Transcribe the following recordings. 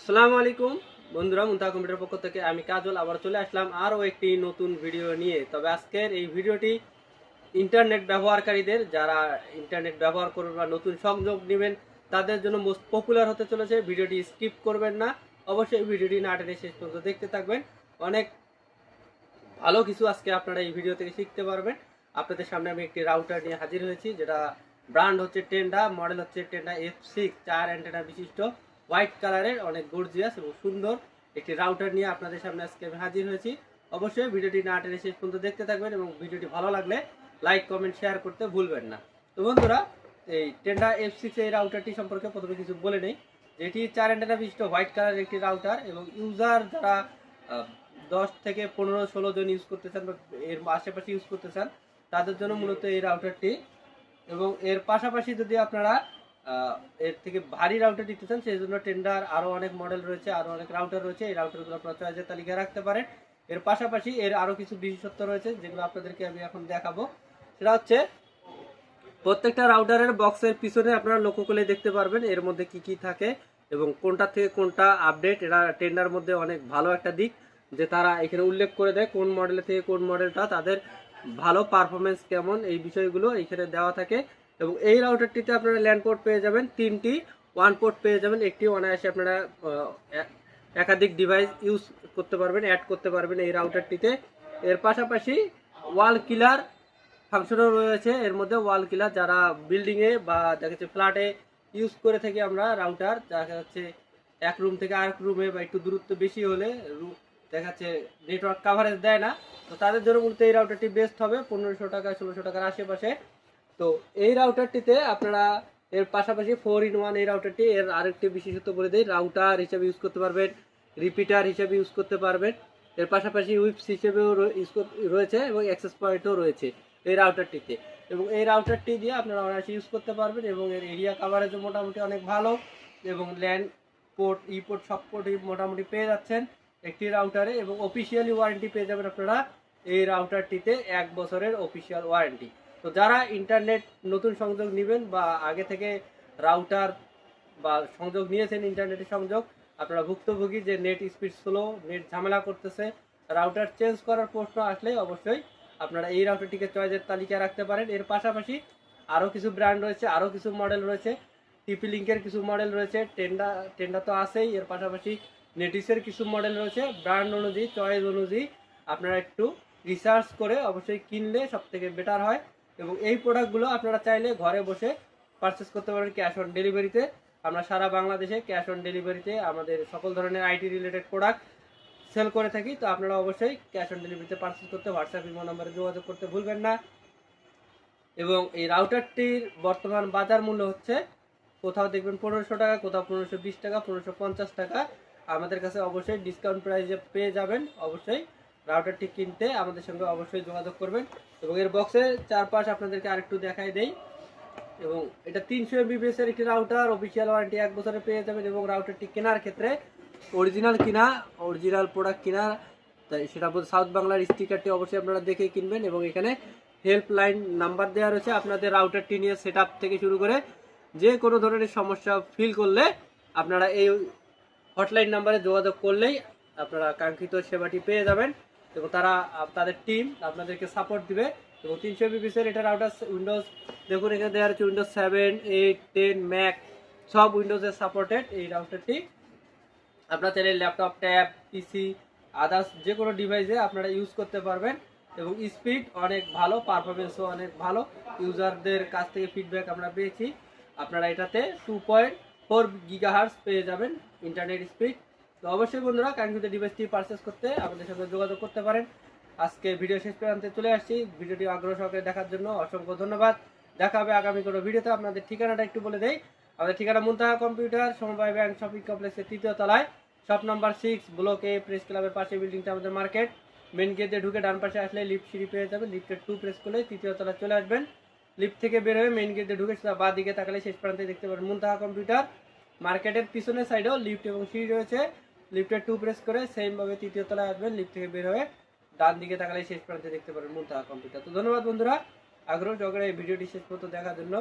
আসসালামু আলাইকুম। বন্ধুরা মুন্তা কম্পিউটার পক্ষ থেকে আমি কাজল, আবার চলে আসলাম আরও একটি নতুন ভিডিও নিয়ে। তবে আজকের এই ভিডিওটি ইন্টারনেট ব্যবহারকারীদের, যারা ইন্টারনেট ব্যবহার করবেন বা নতুন সংযোগ নেবেন, তাদের জন্য মোস্ট পপুলার হতে চলেছে। ভিডিওটি স্কিপ করবেন না। অবশ্যই ভিডিওটি না টেনে শেষ পর্যন্ত দেখতে থাকবেন। অনেক ভালো কিছু আজকে আপনারা এই ভিডিও থেকে শিখতে পারবেন। আপনাদের সামনে আমি একটি রাউটার নিয়ে হাজির হয়েছি, যেটা ব্র্যান্ড হচ্ছে টেন্ডা, মডেল হচ্ছে টেন্ডা এফ সিক্স চার অ্যান্টেনা বিশিষ্ট। হোয়াইট কালারের, অনেক গর্জিয়াস এবং সুন্দর একটি রাউটার নিয়ে আপনাদের সামনে আজকে আমি হাজির হয়েছি। অবশ্যই ভিডিওটি না টেনে শেষ পর্যন্ত দেখতে থাকবেন এবং ভিডিওটি ভালো লাগলে লাইক, কমেন্ট, শেয়ার করতে ভুলবেন না। তো বন্ধুরা, এই টেন্ডা এফ সিক্স এই রাউটারটি সম্পর্কে প্রথমে কিছু বলে নেই। যেটি চার অ্যান্টেনা বিশিষ্ট হোয়াইট কালারের একটি রাউটার এবং ইউজার যারা দশ থেকে পনেরো, ষোলো জন ইউজ করতে চান বা এর আশেপাশে ইউজ করতে চান, তাদের জন্য মূলত এই রাউটারটি। এবং এর পাশাপাশি যদি আপনারা এর থেকে ভারী রাউটার দিতে চান, সেই জন্য টেন্ডার আরও অনেক মডেল রয়েছে আরও অনেক রাউটার রয়েছে, এই রাউটারগুলো আপনার চয়েসের তালিকায় রাখতে পারেন। এর পাশাপাশি এর আরও কিছু বিশেষত্ব রয়েছে, যেগুলো আপনাদেরকে আমি এখন দেখাবো। সেটা হচ্ছে, প্রত্যেকটা রাউটারের বক্সের পিছনে আপনারা লক্ষ্য করলে দেখতে পারবেন, এর মধ্যে কি কি থাকে এবং কোনটা থেকে কোনটা আপডেট এরা টেন্ডার মধ্যে অনেক ভালো একটা দিক যে তারা এখানে উল্লেখ করে দেয় কোন মডেল থেকে কোন মডেলটা তাদের ভালো পারফরমেন্স কেমন, এই বিষয়গুলো এখানে দেওয়া থাকে। এবং এই রাউটারটিতে আপনারা ল্যান্ড পোর্ট পেয়ে যাবেন। তিনটি ওয়ান পোর্ট পেয়ে যাবেন। একটি অনায়াসে আপনারা একাধিক ডিভাইস ইউজ করতে পারবেন অ্যাড করতে পারবেন এই রাউটারটিতে এর পাশাপাশি ওয়াল কিলার ফাংশনও রয়েছে। এর মধ্যে ওয়াল কিলার যারা বিল্ডিংয়ে বা দেখা যাচ্ছে ফ্ল্যাটে ইউজ করে থাকি আমরা রাউটার দেখা যাচ্ছে এক রুম থেকে আরেক রুমে বা একটু দূরত্ব বেশি হলে দেখা যাচ্ছে নেটওয়ার্ক কাভারেজ দেয় না। তো তাদের জন্য মূলত এই রাউটারটি বেস্ট হবে। পনেরোশো টাকা, ষোলোশো টাকার আশেপাশে তো এই রাউটারটিতে আপনারা এর পাশাপাশি ফোর ইন ওয়ান এই রাউটারটি এর আরেকটি বিশেষত্ব বলে দিই রাউটার হিসেবে ইউজ করতে পারবেন রিপিটার হিসেবে ইউজ করতে পারবেন, এর পাশাপাশি উইপস হিসেবেও রয়েছে এবং অ্যাক্সেস পয়েন্টও রয়েছে এই রাউটারটিতে এবং এই রাউটারটি দিয়ে আপনারা অনায়াসে ইউজ করতে পারবেন এবং এর এরিয়া কাভারেজও মোটামুটি অনেক ভালো এবং ল্যান্ড পোর্ট ই পোর্ট সব পোর্টই মোটামুটি পেয়ে যাচ্ছেন একটি রাউটারে এবং অফিসিয়ালি ওয়ারেন্টি পেয়ে যাবেন আপনারা এই রাউটারটিতে এক বছরের অফিসিয়াল ওয়ারেন্টি তো যারা ইন্টারনেট নতুন সংযোগ নেবেন বা আগে থেকে রাউটার বা সংযোগ নিয়েছেন ইন্টারনেটের সংযোগ, আপনারা ভুক্তভোগী যে নেট স্পিড স্লো নেট ঝামেলা করতেছে রাউটার চেঞ্জ করার প্রশ্ন আসলে অবশ্যই আপনারা এই রাউটারটিকে চয়েসের তালিকায় রাখতে পারেন। এর পাশাপাশি আরও কিছু ব্র্যান্ড রয়েছে আরও কিছু মডেল রয়েছে টিপি লিঙ্কের কিছু মডেল রয়েছে টেন্ডা টেন্ডা তো আছেই, এর পাশাপাশি নেটিসের কিছু মডেল রয়েছে ব্র্যান্ড অনুযায়ী চয়েস অনুযায়ী আপনারা একটু রিসার্চ করে অবশ্যই কিনলে সব থেকে বেটার হয়। এবং এই প্রোডাক্টগুলো আপনারা চাইলে ঘরে বসে পারচেস করতে পারেন ক্যাশ অন ডেলিভারিতে আমরা সারা বাংলাদেশে ক্যাশ অন ডেলিভারিতে আমাদের সকল ধরনের আইটি রিলেটেড প্রোডাক্ট সেল করে থাকি। তো আপনারা অবশ্যই ক্যাশ অন ডেলিভারিতে পারচেস করতে হোয়াটসঅ্যাপ ইমো নম্বরে যোগাযোগ করতে ভুলবেন না। এবং এই রাউটারটির বর্তমান বাজার মূল্য হচ্ছে, কোথাও দেখবেন পনেরোশো টাকা, কোথাও পনেরোশো বিশ টাকা, পনেরোশো পঞ্চাশ টাকা। আমাদের কাছে অবশ্যই ডিসকাউন্ট প্রাইসে পেয়ে যাবেন। অবশ্যই রাউটারটি কিনতে আমাদের সঙ্গে অবশ্যই যোগাযোগ করবেন এবং এর বক্সের চারপাশ আপনাদেরকে আরেকটু দেখাই দেই। এবং এটা তিনশো এমবিপিএস এর একটি রাউটার অফিসিয়াল ওয়ারেন্টি এক বছরে পেয়ে যাবেন এবং রাউটারটি কেনার ক্ষেত্রে অরিজিনাল কিনা অরিজিনাল প্রোডাক্ট কিনা, তাই সেটা বলতে সাউথ বাংলার স্টিকারটি অবশ্যই আপনারা দেখে কিনবেন এবং এখানে হেল্পলাইন নাম্বার দেওয়া রয়েছে আপনাদের রাউটারটি নিয়ে সেট থেকে শুরু করে যে কোনো ধরনের সমস্যা ফিল করলে আপনারা এই হটলাইন নাম্বারে যোগাযোগ করলেই আপনারা কাঙ্ক্ষিত সেবাটি পেয়ে যাবেন। এবং তারা তাদের টিম আপনাদেরকে সাপোর্ট দিবে। এবং তিনশো বিপিসের এটা রাউটার উইন্ডোজ দেখুন এখানে দেওয়া হচ্ছে Windows seven eight ten Mac সব উইন্ডোজের সাপোর্টেড এই রাউটারটি আপনার চাইলে ল্যাপটপ ট্যাব পিসি আদার্স যে কোনো ডিভাইসে আপনারা ইউজ করতে পারবেন। এবং স্পিড অনেক ভালো পারফরমেন্সও অনেক ভালো। ইউজারদের কাছ থেকে ফিডব্যাক আমরা পেয়েছি। আপনারা এটাতে টু পয়েন্ট ফোর গিগাহার্স পেয়ে যাবেন ইন্টারনেট স্পিড তো অবশ্যই বন্ধুরা কাঙ্ক্ষিত ডিভাইসটি পারচেস করতে আমাদের সাথে যোগাযোগ করতে পারেন। আজকে ভিডিও শেষ প্রান্তে চলে আসছি। ভিডিওটি আগ্রহ সহকারে দেখার জন্য অসংখ্য ধন্যবাদ। দেখা হবে আগামী কোনো ভিডিওতে আপনাদের ঠিকানাটা একটু বলে দেই। আমাদের ঠিকানা মুন্তাহা কম্পিউটার সমবায় ব্যাংক শপিং কমপ্লেক্সের তৃতীয় তলায়। Shop number six block press ক্লাবের পাশে বিল্ডিংটা আমাদের মার্কেট মেন গেট ঢুকে ডান পাশে আসলে লিফট সিঁড়ি পেয়ে যাবেন। লিফটের টু প্রেস করলে তৃতীয় তলায় চলে আসবেন। লিফট থেকে বের হয়ে মেন গেট ঢুকে সেটা বাঁ দিকে তাকালে শেষ প্রান্তে দেখতে পাবেন মুন্তাহা কম্পিউটার মার্কেটের পিছনের সাইডেও লিফট এবং সিঁড়ি রয়েছে। লিফটের টু প্রেস করে সেমভাবে তৃতীয় তলায় আসবেন, লিফট থেকে বের হয়ে ডান দিকে তাকালে শেষ প্রান্তে দেখতে পারেন মুন্তাহা কম্পিউটার তো ধন্যবাদ বন্ধুরা, আগ্রহ সহকারে এই ভিডিওটি শেষ পর্যন্ত দেখার জন্য।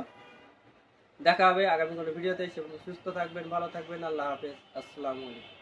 দেখা হবে আগামী কোনো ভিডিওতে, সে সুস্থ থাকবেন, ভালো থাকবেন, আল্লাহ হাফেজ, আসসালামু আলাইকুম।